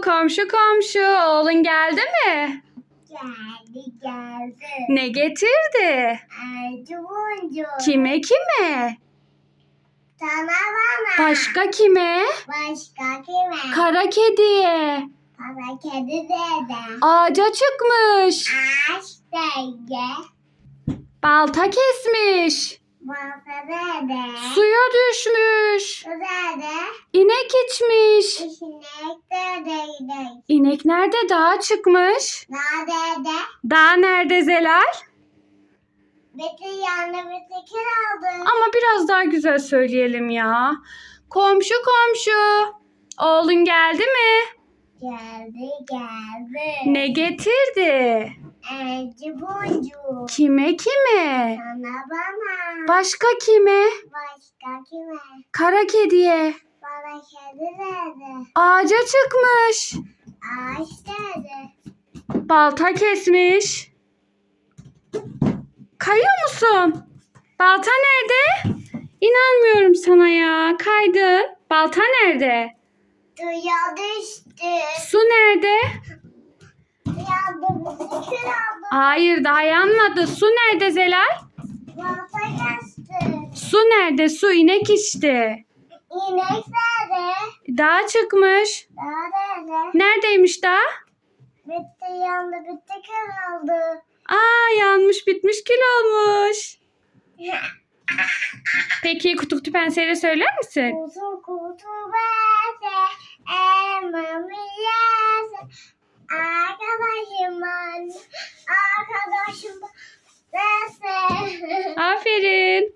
komşu komşu oğlun geldi mi? Geldi geldi. Ne getirdi? Erci boncu. Kime kime? Sana bana. Başka kime? Başka kime? Kara kediye. Para kedi dede. Ağaca çıkmış. Ağaç dede. Balta kesmiş. Suya düşmüş. İnek içmiş. Dede gidelim. İnek nerede? Dağa çıkmış. Na dede. Dağ nerede Zelal? Betül yanına bir tekir aldı. Ama biraz daha güzel söyleyelim ya. Komşu komşu. Oğlun geldi mi? Geldi geldi. Ne getirdi? Erci boncu. Kime kime? Sana bana. Başka kime? Başka kime? Kara kediye. Bana kedi dede. Ağaca çıkmış. Ağaç dede. Balta kesmiş. Kayıyor musun? Balta nerede? İnanmıyorum sana ya. Kaydın. Balta nerede? Suya düştü. Su nerede? Yandı. Hayır daha yanmadı. Su nerede Zelal? Balta. Su nerede? Su inek içti. İnek dede. Dağa çıkmış. Daha dede. Neredeymiş dağ? Bitti yandı bir tekir aldı. Aa yanmış bitmiş kil olmuş. Peki kutu kutu penseyle söyler misin? Kutu kutu bese. Elmamı yese. Arkadaşım anne. Aferin.